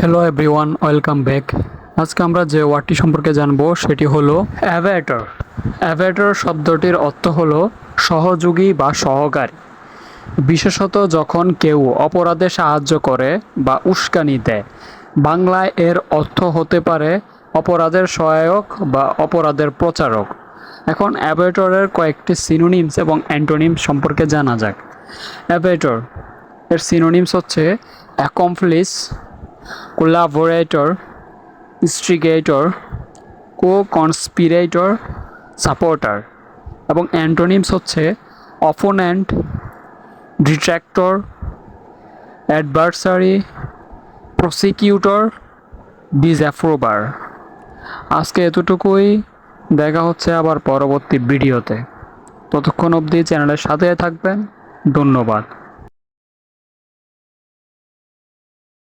Hello everyone welcome back আজকে আমরা যে ওয়ার্ডটি সম্পর্কে জানব সেটি হলো অ্যাভেটর অ্যাভেটর শব্দটির অর্থ হলো সহযোগী বা সহকারী। বিশেষত যখন কেউ অপরাধে সাহায্য করে বা উস্কানি দেয়। বাংলায় এর অর্থ হতে পারে অপরাধের সহায়ক বা অপরাধের প্রচারক। এখন অ্যাভেটরের কয়েকটি সিনোনিমস এবং অ্যান্টোনিমস সম্পর্কে জানা যাক। অ্যাভেটর এর সিনোনিমস হচ্ছে accomplice collaborator instigator co conspirator supporter এবং অ্যান্টোনিমস হচ্ছে opponent detractor adversary prosecutor disapprover আজকে এতটুকুই। দেখা হচ্ছে আবার পরবর্তী ভিডিওতে। ততক্ষণ অবধি চ্যানেলের সাথে থাকবেন। ধন্যবাদ।